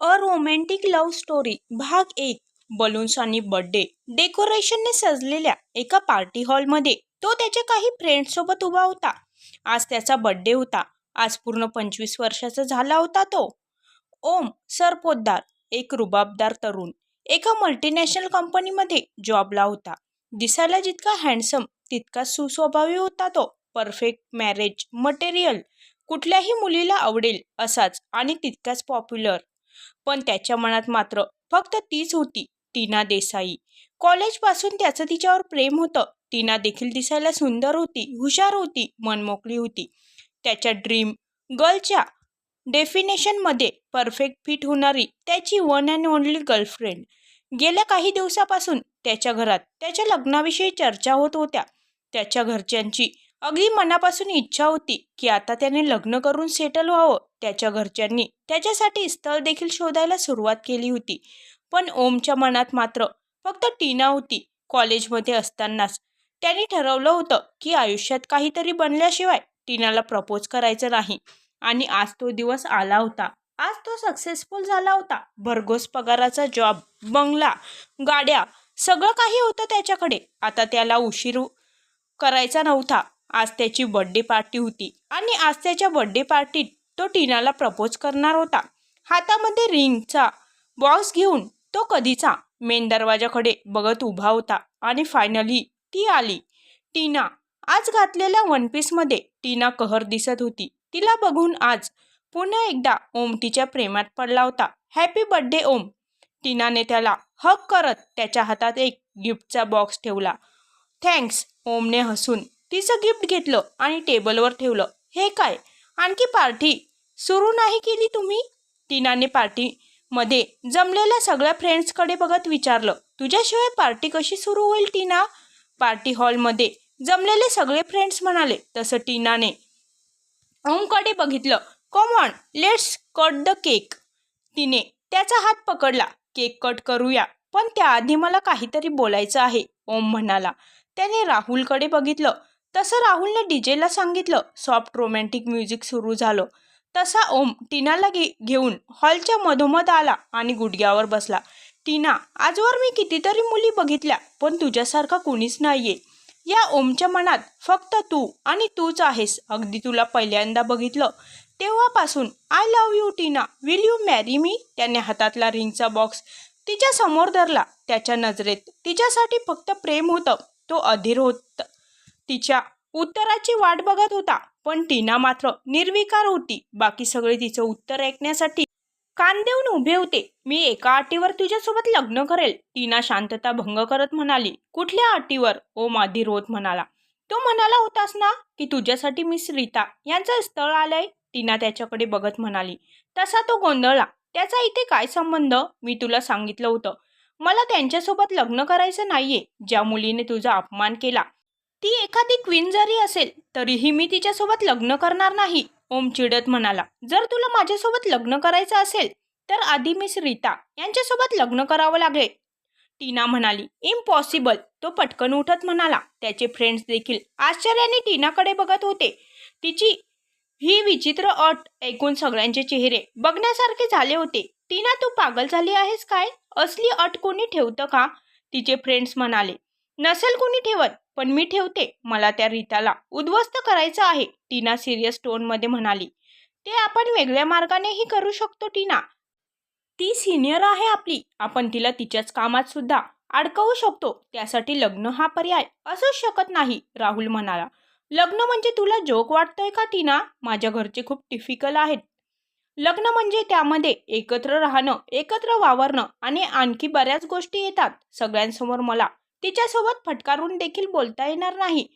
अ romantic love story भाग एक balloons आणि बर्थडे. डेकोरेशनने सजलेल्या एका पार्टी हॉलमध्ये तो त्याच्या काही फ्रेंड्ससोबत उभा होता. आज त्याचा बर्थडे होता. आज पूर्ण पंचवीस वर्षाचा झाला होता तो. ओम सरपोतदार एक रुबाबदार तरुण. एका मल्टीनॅशनल कंपनीमध्ये जॉबला होता. दिसायला जितका हँडसम तितकाच सुस्वभावी होता तो. परफेक्ट मॅरेज मटेरियल कुठल्याही मुलीला आवडेल असाच आणि तितकाच पॉप्युलर पण त्याच्या मनात मात्र फक्त तीच होती टीना देसाई. कॉलेजपासून त्याचं तिच्यावर प्रेम होतं. टीना देखील दिसायला सुंदर होती हुशार होती मनमोकळी होती. त्याच्या ड्रीम गर्लच्या डेफिनेशनमध्ये परफेक्ट फिट होणारी त्याची वन अँड ओनली गर्लफ्रेंड. गेल्या काही दिवसापासून त्याच्या घरात त्याच्या लग्नाविषयी चर्चा होत होत्या. त्याच्या घरच्यांची अगदी मनापासून इच्छा होती की आता त्याने लग्न करून सेटल व्हावं त्याच्या घरच्यांनी. त्याच्यासाठी स्थळ देखील शोधायला सुरुवात केली होती. पण ओमच्या मनात मात्र फक्त टीना होती कॉलेजमध्ये असतानाच. त्यांनी ठरवलं होतं की आयुष्यात काहीतरी बनल्याशिवाय टीनाला प्रपोज करायचं नाही. आणि आज तो दिवस आला होता. आज तो सक्सेसफुल झाला होता. भरघोस पगाराचा जॉब बंगला गाड्या सगळं काही होतं त्याच्याकडे. आता त्याला उशीर करायचा नव्हता. आज त्याची बर्थडे पार्टी होती. आणि आज त्याच्या बर्थडे पार्टीत तो टीनाला प्रपोज करणार होता. हातामध्ये रिंगचा बॉक्स घेऊन तो कधीचा मेन दरवाजाकडे बघत उभा होता. आणि फायनली ती आली. टीना आज घातलेल्या वन पीसमध्ये टीना कहर दिसत होती. तिला बघून आज पुन्हा एकदा ओम तिच्या प्रेमात पडला होता. हॅपी बर्थडे ओम! टीनाने त्याला हक करत त्याच्या हातात एक गिफ्टचा बॉक्स ठेवला. थँक्स ओमने हसून तिचं गिफ्ट घेतलं आणि टेबलवर ठेवलं. हे काय? आणखी पार्टी? सुरू नाही केली तुम्ही? टीनाने पार्टीमध्ये जमलेल्या सगळ्या फ्रेंड्सकडे बघत विचारलं. तुझ्याशिवाय पार्टी कशी सुरू होईल टीना? पार्टी हॉलमध्ये जमलेले सगळे फ्रेंड्स म्हणाले. तसं टीनाने ओमकडे बघितलं. Come on let's cut the cake. तिने त्याचा हात पकडला. केक कट करूया. पण त्याआधी मला काहीतरी बोलायचं आहे ओम म्हणाला. त्याने राहुलकडे बघितलं. तसं राहुलने डीजेला सांगितलं सॉफ्ट रोमॅन्टिक म्युझिक सुरू झालं. तसा ओम टीनाला घे घेऊन हॉलच्या मधोमध आला आणि गुडघ्यावर बसला. टीना आजवर मी कितीतरी मुली बघितल्या पण तुझ्यासारखा कुणीच नाहीये. या ओमच्या मनात फक्त तू आणि तूच आहेस. अगदी तुला पहिल्यांदा बघितलं. तेव्हापासून I love you Tina. Will you marry me त्याने हातातला रिंगचा बॉक्स तिच्या समोर धरला. त्याच्या नजरेत तिच्यासाठी फक्त प्रेम होतं. तो अधीर होत तिच्या उत्तराची वाट बघत होता पण टीना मात्र निर्विकार होती. बाकी सगळे तिचं उत्तर ऐकण्यासाठी कान देऊन उभे होते. मी एका अटीवर तुझ्यासोबत लग्न करेल टीना शांतता भंग करत म्हणाली. कुठल्या अटीवर? ओ अधीर होत म्हणाला. तो म्हणाला होतास ना की तुझ्यासाठी मिस रीता यांचं स्थळ आलंय? टीना त्याच्याकडे बघत म्हणाली. तसा तो गोंधळला. त्याचा इथे काय संबंध? मी तुला सांगितलं होतं. मला त्यांच्यासोबत लग्न करायचं नाहीये. ज्या मुलीने तुझा अपमान केला ती एखादी क्वीन जरी असेल तरीही मी तिच्यासोबत लग्न करणार नाही ओम चिडत म्हणाला. जर तुला माझ्यासोबत लग्न करायचं असेल तर आधी मिस रीता यांच्यासोबत लग्न करावं लागेल. टीना म्हणाली इम्पॉसिबल. तो पटकन उठत म्हणाला. त्याचे फ्रेंड्स देखील आश्चर्याने टीनाकडे बघत होते. तिची ही विचित्र अट ऐकून सगळ्यांचे चेहरे बघण्यासारखे झाले होते. टीना तू पागल झाली आहेस काय? असली अट कोणी ठेवतं का? तिचे फ्रेंड्स म्हणाले. नसेल कोणी ठेवत. पण मी ठेवते. मला त्या रीताला उद्ध्वस्त करायचं आहे टीना सिरियस टोनमध्ये म्हणाली. ते आपण वेगळ्या मार्गानेही करू शकतो टीना. ती सिनियर आहे आपली. आपण तिला तिच्याच कामात सुद्धा अडकवू शकतो. त्यासाठी लग्न हा पर्याय असूच शकत नाही राहुल म्हणाला. लग्न म्हणजे तुला जोक वाटतोय का टीना? माझ्या घरचे खूप टिफिकल आहेत. लग्न म्हणजे त्यामध्ये एकत्र राहणं एकत्र वावरणं आणि आणखी बऱ्याच गोष्टी येतात. सगळ्यांसमोर मला तिच्यासोबत फटकारून देखील बोलता येणार नाही.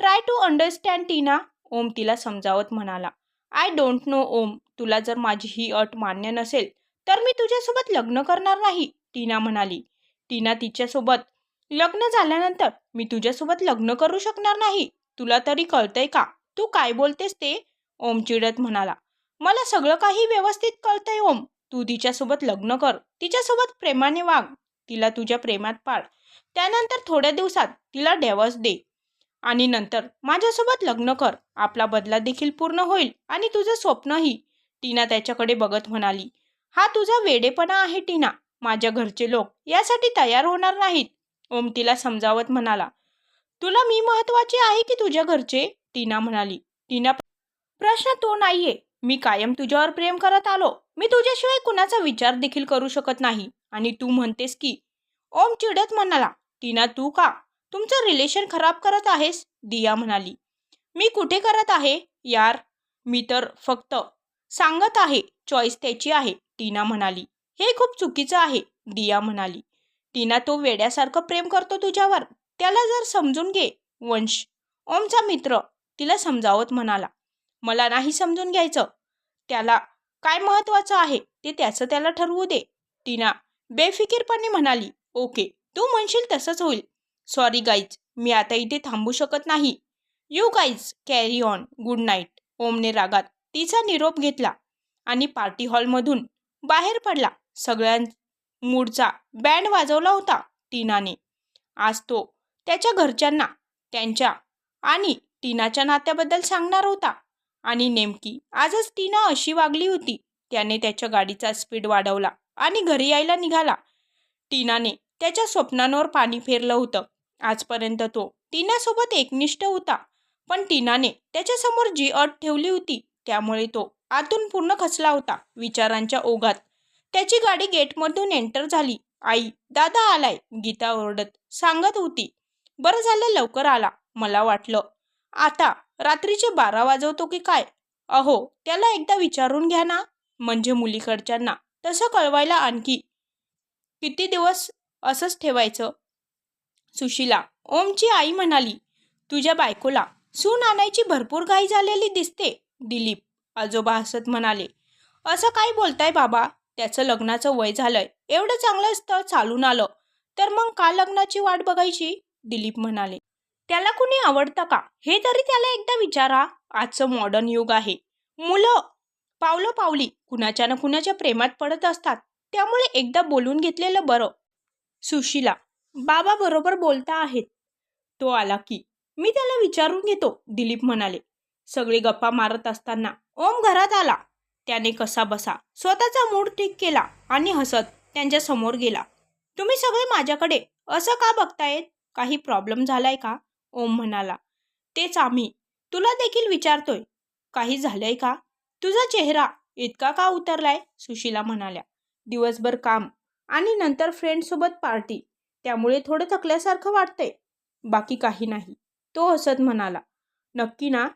Try to understand Tina Om तिला समजावत म्हणाला. I don't know Om. तुला जर माझी ही अट मान्य नसेल तर मी तुझ्यासोबत लग्न करणार नाही टीना म्हणाली. टीना तिच्यासोबत लग्न झाल्यानंतर मी तुझ्यासोबत लग्न करू शकणार नाही. तुला तरी कळतंय का? तू काय बोलतेस ते? ओम चिडत म्हणाला. मला सगळं काही व्यवस्थित कळतंय ओम. तू तिच्यासोबत लग्न कर. तिच्यासोबत प्रेमाने वाग. तिला तुझ्या प्रेमात पाड त्यानंतर थोड्या दिवसात तिला डेवस दे. आणि नंतर माझ्यासोबत लग्न कर. आपला बदला देखील पूर्ण होईल आणि तुझं स्वप्नही. टीना त्याच्याकडे बघत म्हणाली. हा तुझा वेडेपणा आहे टीना. माझ्या घरचे लोक यासाठी तयार होणार नाहीत. ओम तिला समजावत म्हणाला. तुला मी महत्त्वाचे आहे की तुझ्या घरचे? टीना म्हणाली. टीना प्रश्न तो नाहीये. मी कायम तुझ्यावर प्रेम करत आलो. मी तुझ्याशिवाय कुणाचा विचार देखील करू शकत नाही. आणि तू म्हणतेस की ओम चिडत म्हणाला टीना तू का? तुमचं रिलेशन खराब करत आहेस? दिया म्हणाली. मी कुठे करत आहे यार? मी तर फक्त सांगत आहे चॉईस त्याची आहे टीना म्हणाली. हे खूप चुकीचं आहे दिया म्हणाली. टीना तो वेड्यासारखं प्रेम करतो तुझ्यावर त्याला जर समजून घे वंश. ओमचा मित्र तिला समजावत म्हणाला मला नाही समजून घ्यायचं. त्याला काय महत्वाचं आहे ते त्याचं त्याला ठरवू दे टीना बेफिकीरपणे म्हणाली. ओके तू म्हणशील तसंच होईल. सॉरी गाईज मी आता इथे थांबू शकत नाही. You guys carry on good night ओमने रागात तिचा निरोप घेतला आणि पार्टी हॉलमधून बाहेर पडला. सगळ्यां मूडचा बँड वाजवला होता टीनाने. आज तो त्याच्या घरच्यांना त्यांच्या आणि टीनाच्या नात्याबद्दल सांगणार होता. आणि नेमकी आजच टीना अशी वागली होती. त्याने त्याच्या गाडीचा स्पीड वाढवला आणि घरी यायला निघाला. टीनाने त्याच्या स्वप्नांवर पाणी फेरलं होतं. आजपर्यंत तो टीनासोबत एकनिष्ठ होता. पण टीनाने त्याच्यासमोर जी अट ठेवली होती त्यामुळे तो आतून पूर्ण खचला होता विचारांच्या ओघात. त्याची गाडी गेटमधून एंटर झाली. आई दादा आलाय गीता ओरडत सांगत होती. बरं झालं लवकर आला मला वाटलं. आता रात्रीचे बारा वाजवतो की काय? अहो त्याला एकदा विचारून घ्या ना. म्हणजे मुलीकडच्यांना तसं कळवायला आणखी किती दिवस असंच ठेवायचं? सुशीला ओमची आई म्हणाली तुझ्या बायकोला सून आणायची भरपूर घाई झालेली दिसते दिलीप आजोबा हसत म्हणाले. असं काय बोलताय बाबा? त्याचं लग्नाचं वय झालंय. एवढं चांगलं स्थळ चालून आलं. तर मग का लग्नाची वाट बघायची? दिलीप म्हणाले. त्याला कुणी आवडतं का? हे तरी त्याला एकदा विचारा. आजचं मॉडर्न युग आहे. मुलं पावलं पावली. कुणाच्या ना कुणाच्या प्रेमात पडत असतात. त्यामुळे एकदा बोलून घेतलेलं बरं. सुशीला बाबा बरोबर बोलता आहेत. तो आला की मी त्याला विचारून घेतो दिलीप म्हणाले. सगळे गप्पा मारत असताना ओम घरात आला. त्याने कसा बसा स्वतःचा मूड ठीक केला आणि हसत त्यांच्यासमोर गेला. तुम्ही सगळे माझ्याकडे असं का बघतायत? काही प्रॉब्लेम झालाय का? ओम म्हणाला. तेच आम्ही. तुला देखील विचारतोय. काही झालंय का? तुझा चेहरा इतका का उतरलाय? सुशीला म्हणाल्या. दिवसभर काम आणि नंतर फ्रेंडसोबत पार्टी त्यामुळे थोडं थकल्यासारखं वाटतंय. बाकी काही नाही. तो हसत म्हणाला नक्की ना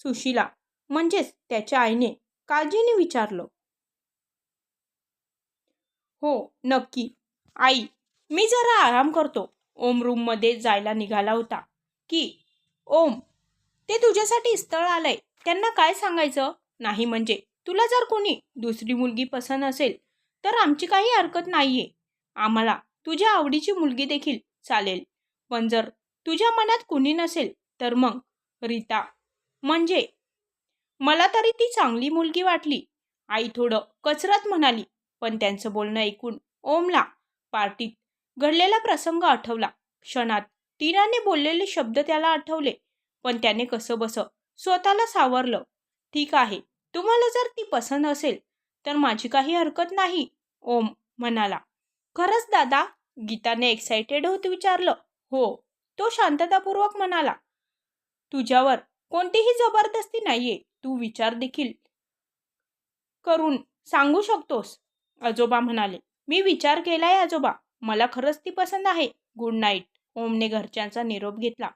सुशीला. म्हणजेच त्याच्या आईने काळजीने विचारलं. हो नक्की. आई मी जरा आराम करतो. ओम रूममध्ये जायला निघाला होता. की ओम ते तुझ्यासाठी स्थळ आलंय. त्यांना काय सांगायचं? नाही म्हणजे तुला जर कोणी दुसरी मुलगी पसंत असेल तर आमची काही हरकत नाहीये. आम्हाला तुझ्या आवडीची मुलगी देखील चालेल. पण जर तुझ्या मनात कुणी नसेल तर मग रीता. म्हणजे? मला तरी ती चांगली मुलगी वाटली. आई थोडं कचरत म्हणाली पण त्यांचं बोलणं ऐकून ओमला पार्टीत घडलेला प्रसंग आठवला. क्षणात टीनाने बोललेले शब्द त्याला आठवले पण त्याने कसं बस स्वतःला सावरलं. ठीक आहे तुम्हाला जर ती पसंत असेल तर माझी काही हरकत नाही ओम म्हणाला. खरंच दादा? गीताने एक्सायटेड होत विचारलं. हो. तो शांततापूर्वक म्हणाला. तुझ्यावर कोणतीही जबरदस्ती नाहीये. तू विचार देखील करून सांगू शकतोस आजोबा म्हणाले. मी विचार केलाय आजोबा. मला खरंच ती पसंत आहे. Good night. ओमने घरच्यांचा निरोप घेतला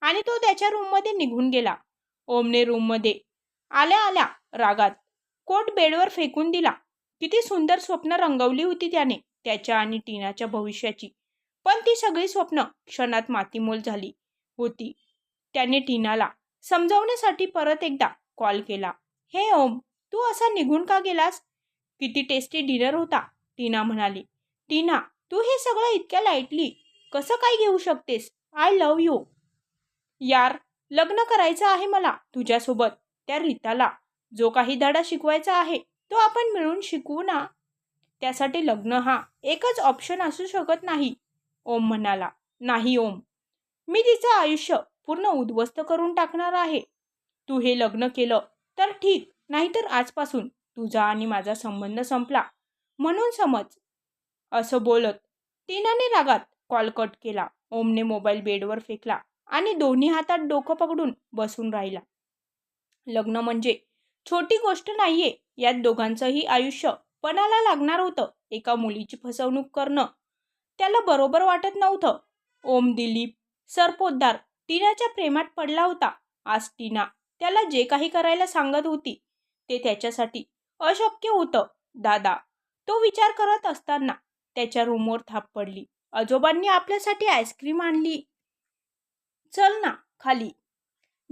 आणि तो त्याच्या रूममध्ये निघून गेला. ओमने रूममध्ये आल्या आल्या रागात कोट बेडवर फेकून दिला. किती सुंदर स्वप्न रंगवली होती त्याने त्याच्या आणि टीनाच्या भविष्याची. पण ती सगळी स्वप्न क्षणात मातीमोल झाली होती. त्याने टीनाला समजावण्यासाठी परत एकदा कॉल केला. हे ओम तू असा निघून का गेलास? किती टेस्टी डिनर होता टीना म्हणाली. टीना तू हे सगळं इतक्या लाईटली कसं काय घेऊ शकतेस? I love you. यार लग्न करायचं आहे मला तुझ्यासोबत त्या रीताला जो काही धडा शिकवायचा आहे तो आपण मिळून शिकवू ना. त्यासाठी लग्न हा एकच ऑप्शन असू शकत नाही ओम म्हणाला. नाही ओम. मी तिचं आयुष्य पूर्ण उद्ध्वस्त करून टाकणार आहे. तू हे लग्न केलं तर ठीक नाहीतर आजपासून तुझा आणि माझा संबंध संपला. म्हणून समज. असं बोलत टीनाने रागात कॉल कट केला. ओमने मोबाईल बेडवर फेकला आणि दोन्ही हातात डोकं पकडून बसून राहिला. लग्न म्हणजे छोटी गोष्ट नाहीये. यात दोघांचंही आयुष्य पणाला लागणार होतं एका मुलीची फसवणूक करणं. त्याला बरोबर वाटत नव्हतं. ओम दिलीप सरपोतदार टीनाच्या प्रेमात पडला होता. आज टीना त्याला जे काही करायला सांगत होती ते त्याच्यासाठी अशक्य होतं. दादा तो विचार करत असताना त्याच्या रूमवर थाप पडली. आजोबांनी आपल्यासाठी आईस्क्रीम आणली. चल ना खाली.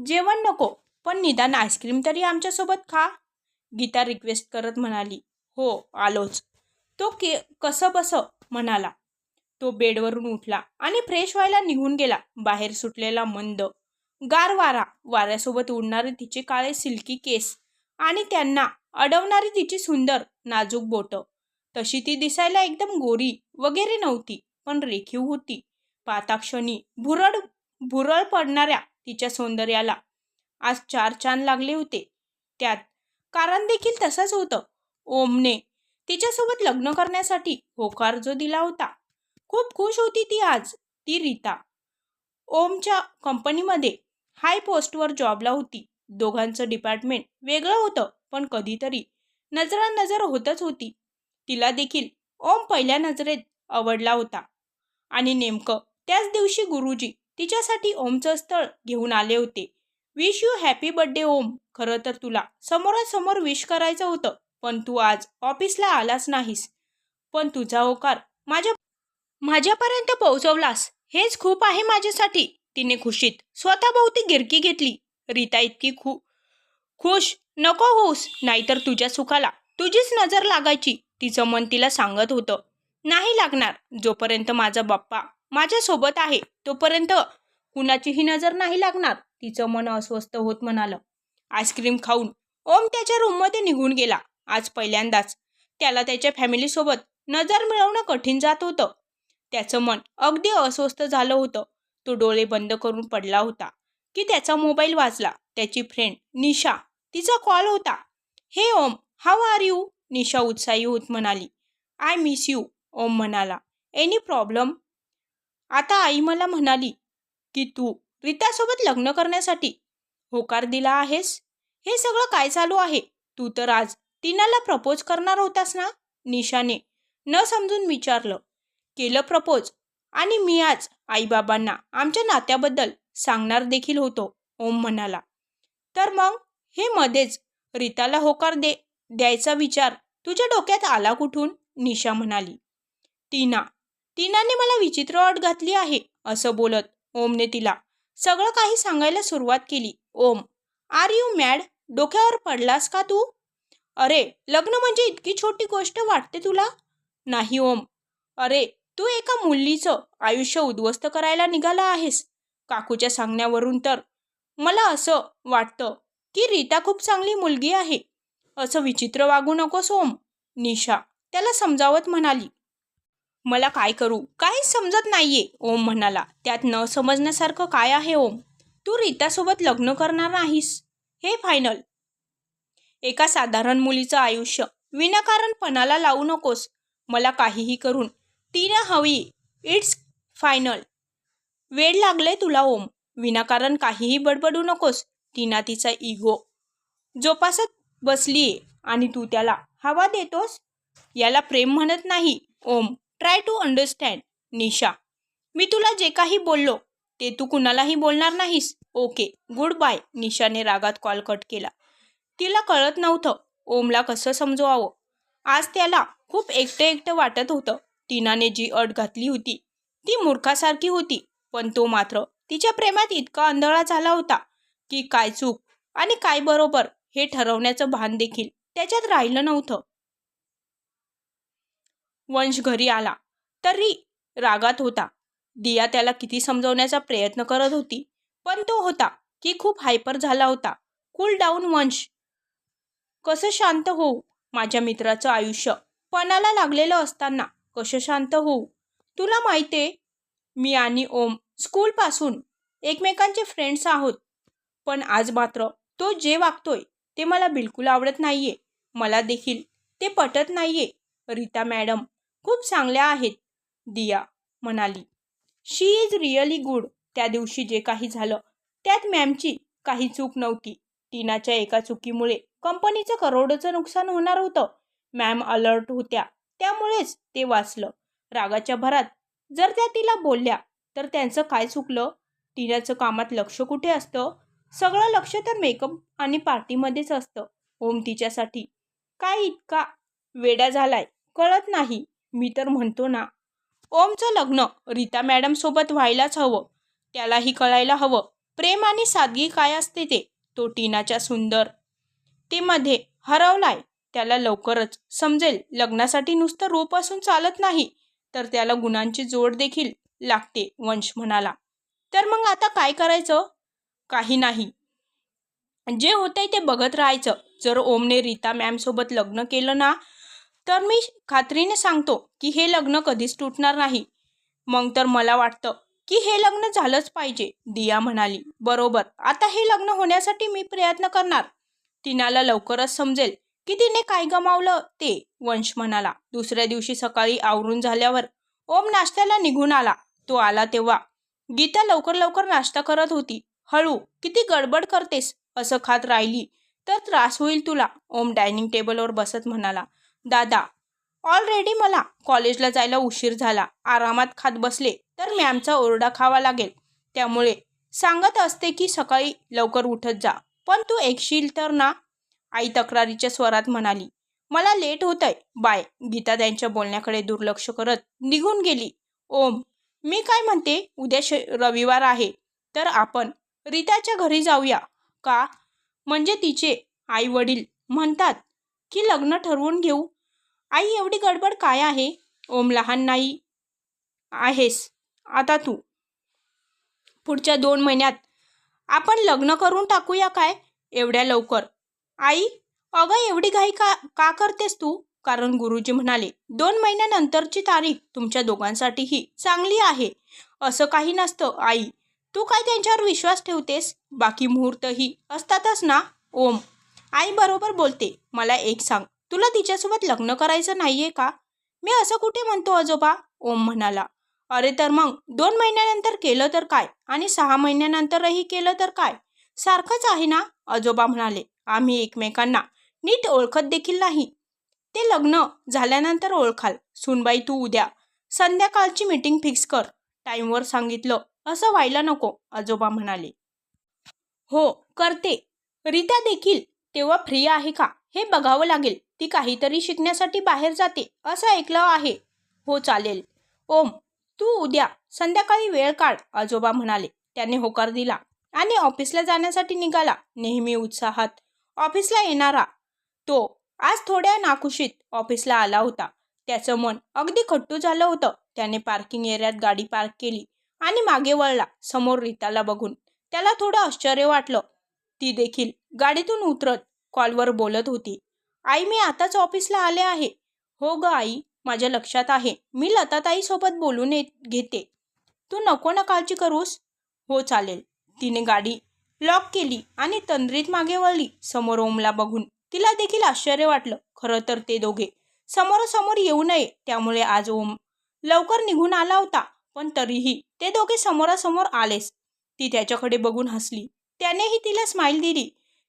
जेवण नको. पण निदान आईस्क्रीम तरी आमच्यासोबत खा. गीता रिक्वेस्ट करत म्हणाली हो आलोच. तो के कसं बसं म्हणाला. तो बेडवरून उठला आणि फ्रेश व्हायला निघून गेला बाहेर सुटलेला मंद. गार वारा वाऱ्यासोबत उडणारे तिचे काळे सिल्की केस आणि त्यांना अडवणारी तिची सुंदर नाजूक बोटं. तशी ती दिसायला एकदम गोरी वगैरे नव्हती पण रेखीव होती. पाताक्षणी भुरळ भुरळ पडणाऱ्या तिच्या सौंदर्याला आज चार चांद लागले होते. त्यात कारण देखील तसंच होतं. ओमने तिच्यासोबत लग्न करण्यासाठी होकार जो दिला होता. खूप खुश होती ती आज ती रीता. ओमच्या कंपनीमध्ये हाय पोस्टवर जॉबला होती. दोघांचं डिपार्टमेंट वेगळं होतं पण कधीतरी नजरानजर होतच होती. तिला देखील ओम पहिल्या नजरेत आवडला होता. आणि नेमकं त्याच दिवशी गुरुजी तिच्यासाठी ओमचं स्थळ घेऊन आले होते. Wish you happy birthday Om खरं तर तुला. समोरासमोर विश करायचं होतं पण तू आज ऑफिसला आलाच नाहीस. पण तुझा होकार माझ्या माझ्यापर्यंत पोहोचवलास. हेच खूप आहे माझ्यासाठी. तिने खुशीत स्वतःभोवती गिरकी घेतली. रीता इतकी खू खुश. नको होऊस नाहीतर तुझ्या सुखाला तुझीच नजर लागायची तिचं मन तिला सांगत होतं. नाही लागणार. जोपर्यंत माझा बाप्पा माझ्यासोबत आहे तोपर्यंत कुणाचीही नजर नाही लागणार. तिचं मन अस्वस्थ होत म्हणालं. आईस्क्रीम खाऊन ओम त्याच्या रूममध्ये निघून गेला. आज पहिल्यांदाच. त्याला त्याच्या फॅमिलीसोबत नजर मिळवणं कठीण जात होतं. त्याचं मन अगदी अस्वस्थ झालं होतं. तो डोळे बंद करून पडला होता. की त्याचा मोबाईल वाजला. त्याची फ्रेंड निशा तिचा कॉल होता. हे ओम हाव आर यू निशा उत्साही होत म्हणाली. आय मिस यू ओम म्हणाला. एनी प्रॉब्लेम आता आई मला म्हणाली की तू रीतासोबत लग्न करण्यासाठी. होकार दिला आहेस? हे सगळं काय चालू आहे? तू तर आज टीनाला प्रपोज करणार होतास ना? निशाने. न समजून विचारलं. केलं प्रपोज. आणि मी आज आईबाबांना आमच्या नात्याबद्दल सांगणार देखील होतो ओम म्हणाला. तर मग? हे मध्येच. रीताला होकार दे द्यायचा विचार. तुझ्या डोक्यात आला कुठून? निशा म्हणाली. टीना. टीनाने मला विचित्र अट घातली आहे असं बोलत ओमने तिला सगळं काही सांगायला सुरुवात केली. Om are you mad? डोक्यावर पडलास का तू? अरे लग्न म्हणजे इतकी छोटी गोष्ट वाटते तुला? नाही ओम. अरे तू एका मुलीचं आयुष्य उद्ध्वस्त करायला निघाला आहेस. काकूच्या सांगण्यावरून तर. मला असं वाटतं की रीता खूप चांगली मुलगी आहे. असं विचित्र वागू नकोस ओम. निशा त्याला समजावत म्हणाली मला काय करू? काहीच समजत नाहीये ओम म्हणाला. त्यात न समजण्यासारखं काय आहे ओम? तू रीतासोबत लग्न करणार नाहीस. हे फायनल. एका साधारण मुलीचं आयुष्य. विनाकारण पणाला लावू नकोस. मला काहीही करून. तिनं हवी. It's final. वेळ लागले तुला ओम. विनाकारण काहीही बडबडू नकोस. तिना तिचा इगो. जोपासत बसलीये. आणि तू त्याला हवा देतोस? याला प्रेम म्हणत नाही Om. Try to understand Nisha. मी तुला जे काही बोललो ते तू कुणालाही बोलणार नाहीस. ओके गुड बाय निशाने रागात कॉल कट केला. तिला कळत नव्हतं ओमला कसं समजवावं. आज त्याला खूप एकटं एकटं वाटत होतं. टीनाने जी अट घातली होती ती मूर्खासारखी होती पण तो मात्र तिच्या प्रेमात इतका आंधळा झाला होता की काय चूक आणि काय बरोबर हे ठरवण्याचं भान देखील त्याच्यात राहिलं नव्हतं. वंश घरी आला. तरी रागात होता. दिया त्याला किती समजवण्याचा प्रयत्न करत होती पण तो होता की खूप हायपर झाला होता. कूल डाऊन वंश. कसं शांत होऊ माझ्या मित्राचं आयुष्य? पणाला लागलेलं असताना कसं शांत होऊ? तुला माहिती मी आणि ओम स्कूलपासून एकमेकांचे फ्रेंड्स आहोत. पण आज मात्र तो जे वागतोय ते मला बिलकुल आवडत नाहीये. मला देखील ते पटत नाहीये. रीता मॅडम खूप चांगल्या आहेत दिया म्हणाली. शी इज रिअली गुड त्या दिवशी जे काही झालं त्यात मॅमची काही चूक नव्हती. टीनाच्या एका चुकीमुळे कंपनीचं करोडोचं नुकसान होणार होतं. मॅम अलर्ट होत्या. त्यामुळेच ते वाचलं. रागाच्या भरात जर त्या तिला बोलल्या तर त्यांचं काय चुकलं? टीनाचं कामात लक्ष कुठे असतं? सगळं लक्ष तर मेकअप आणि पार्टीमध्येच असतं. ओम तिच्यासाठी काय इतका वेडा झालाय? कळत नाही. मी तर म्हणतो ना ओमचं लग्न रीता मॅडमसोबत व्हायलाच हवं. त्यालाही कळायला हवं. प्रेम आणि सादगी काय असते ते? तो टीनाच्या सुंदर. ते मध्ये हरवलाय. त्याला लवकरच समजेल लग्नासाठी नुसतं रोप असून चालत नाही. तर त्याला गुणांची जोड देखील लागते वंश म्हणाला. तर मग आता काय करायचं? काही नाही. जे होतंय ते बघत राहायचं. जर ओमने रीता मॅमसोबत लग्न केलं ना तर मी खात्रीने सांगतो की हे लग्न कधीच तुटणार नाही. मग तर मला वाटतं की हे लग्न झालंच पाहिजे दिया म्हणाली. बरोबर आता हे लग्न होण्यासाठी मी प्रयत्न करणार. टीनाला लवकरच समजेल की तिने काय गमावलं ते वंश म्हणाला. दुसऱ्या दिवशी सकाळी आवरून झाल्यावर ओम नाश्त्याला निघून आला. तो आला तेव्हा. गीता लवकर लवकर नाश्ता करत होती. हळू किती गडबड करतेस? असं खात राहिली तर त्रास होईल तुला ओम डायनिंग टेबलवर बसत म्हणाला. दादा ऑलरेडी मला कॉलेजला जायला उशीर झाला. आरामात खात बसले तर मॅमचा ओरडा खावा लागेल. त्यामुळे सांगत असते की सकाळी लवकर उठत जा. पण तू ऐकशील तर ना? आई तक्रारीच्या स्वरात म्हणाली. मला लेट होतंय. आहे बाय. गीता त्यांच्या बोलण्याकडे दुर्लक्ष करत निघून गेली. ओम मी काय म्हणते? उद्या श रविवार आहे. तर आपण रीताच्या घरी जाऊया. का? म्हणजे तिचे आई वडील म्हणतात की लग्न ठरवून घेऊ. आई एवढी गडबड काय आहे? ओम लहान नाही. आहेस. आता तू. पुढच्या दोन महिन्यात. आपण लग्न करून टाकूया काय? एवढ्या लवकर. आई अगं एवढी घाई का का करतेस तू? कारण गुरुजी म्हणाले दोन महिन्यानंतरची तारीख तुमच्या दोघांसाठीही चांगली आहे. असं काही नसतं आई. तू काय त्यांच्यावर विश्वास ठेवतेस? बाकी मुहूर्तही असतातच ना ओम? आई बरोबर बोलते मला एक सांग तुला तिच्यासोबत लग्न करायचं नाहीये का? मी असं कुठे म्हणतो आजोबा? ओम म्हणाला. अरे तर मग दोन महिन्यानंतर केलं तर काय आणि सहा महिन्यानंतरही केलं तर काय? सारखंच आहे ना? आजोबा म्हणाले. आम्ही एकमेकांना नीट ओळखत देखील नाही. ते लग्न झाल्यानंतर ओळखाल. सुनबाई तू उद्या संध्याकाळची मीटिंग फिक्स कर. टाईमवर सांगितलं असं व्हायला नको आजोबा म्हणाले. हो करते. रित्या देखील तेव्हा फ्री आहे का? हे बघावं लागेल. ती काहीतरी शिकण्यासाठी बाहेर जाते. असं ऐकलं आहे. हो चालेल. ओम तू उद्या संध्याकाळी वेळ काढ आजोबा म्हणाले. त्याने होकार दिला. आणि ऑफिसला जाण्यासाठी निघाला. नेहमी उत्साहात. ऑफिसला येणारा. तो आज थोड्या नाखुशीत ऑफिसला आला होता. त्याचं मन अगदी खट्टू झालं होतं. त्याने पार्किंग एरियात गाडी पार्क केली आणि मागे वळला समोर रीताला बघून. त्याला थोडं आश्चर्य वाटलं. ती देखील गाडीतून उतरत कॉलवर बोलत होती. आई मी आताच ऑफिसला आले आहे. हो ग आई माझ्या लक्षात आहे. मी लताताईसोबत बोलून येत घेते. तू नको ना काळजी करूस. हो चालेल. तिने गाडी लॉक केली आणि तंद्रीत मागे वळली समोर ओमला बघून. तिला देखील आश्चर्य वाटलं. खरं तर ते दोघे समोरासमोर येऊ नये त्यामुळे आज ओम लवकर निघून आला होता. पण तरीही ते दोघे समोरासमोर आलेच. ती त्याच्याकडे बघून हसली. त्यानेही तिला स्माईल दिली.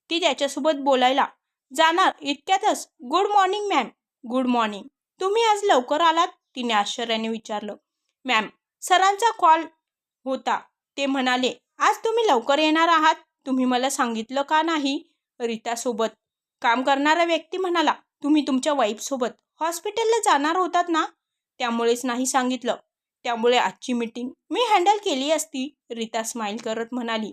ती त्याच्यासोबत बोलायला जाणार इतक्यातच. Good morning ma'am good morning तुम्ही आज लवकर आलात? तिने आश्चर्याने विचारलं. मॅम सरांचा कॉल होता. ते म्हणाले आज तुम्ही लवकर येणार आहात. तुम्ही मला सांगितलं का नाही? रीतासोबत. काम करणारा व्यक्ती म्हणाला तुम्ही तुमच्या वाईफसोबत हॉस्पिटलला जाणार होतात ना? त्यामुळेच नाही सांगितलं. त्यामुळे आजची मीटिंग मी हँडल केली असती रीता स्माईल करत म्हणाली.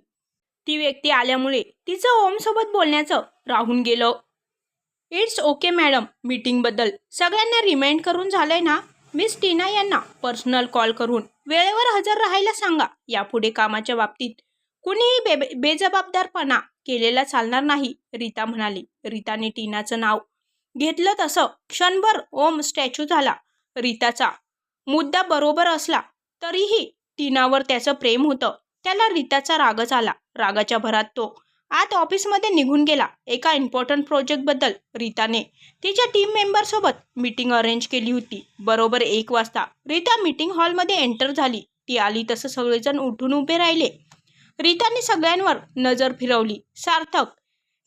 ती व्यक्ती आल्यामुळे तिचं ओमसोबत बोलण्याचं राहून गेलं. इट्स ओके मॅडम मीटिंगबद्दल सगळ्यांना रिमाइंड करून झालंय ना? मिस टीना यांना पर्सनल कॉल करून वेळेवर हजर राहायला सांगा. यापुढे कामाच्या बाबतीत कुणीही बे बेजबाबदारपणा केलेला चालणार नाही रीता म्हणाली. रीताने टीनाचं नाव घेतलं तसं क्षणभर ओम स्टॅच्यू झाला. रीताचा मुद्दा बरोबर असला तरीही टीनावर त्याचं प्रेम होतं. त्याला रीताचा रागच आला. रागाच्या भरात तो. आत ऑफिसमध्ये निघून गेला. एका इम्पॉर्टंट प्रोजेक्टबद्दल रीताने. तिच्या टीम मेंबरसोबत मीटिंग अरेंज केली होती. बरोबर एक वाजता. रीता मीटिंग हॉलमध्ये एंटर झाली. ती आली तसं सगळेजण उठून उभे राहिले. रीताने सगळ्यांवर नजर फिरवली. सार्थक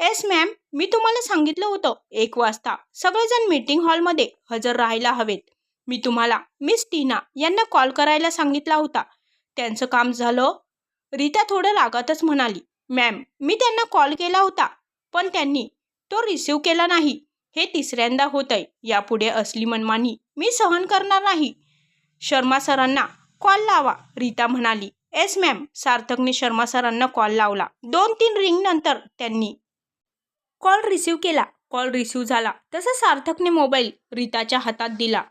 एस मॅम मी तुम्हाला सांगितलं होतं. एक वाजता. सगळेजण मीटिंग हॉलमध्ये हजर राहायला हवेत. मी तुम्हाला मिस टीना यांना कॉल करायला सांगितला होता. त्यांचं काम झालं? रीता थोडं रागातच म्हणाली मॅम मी त्यांना कॉल केला होता पण त्यांनी तो रिसीव केला नाही. हे तिसऱ्यांदा होत आहे यापुढे असली मनमानी मी सहन करणार नाही. शर्मा सरांना कॉल लावा रीता म्हणाली. S ma'am. सार्थकने शर्मा सरांना कॉल लावला. दोन तीन रिंग नंतर त्यांनी कॉल रिसीव केला. कॉल रिसीव झाला. तसं सार्थकने मोबाईल रीताच्या हातात दिला.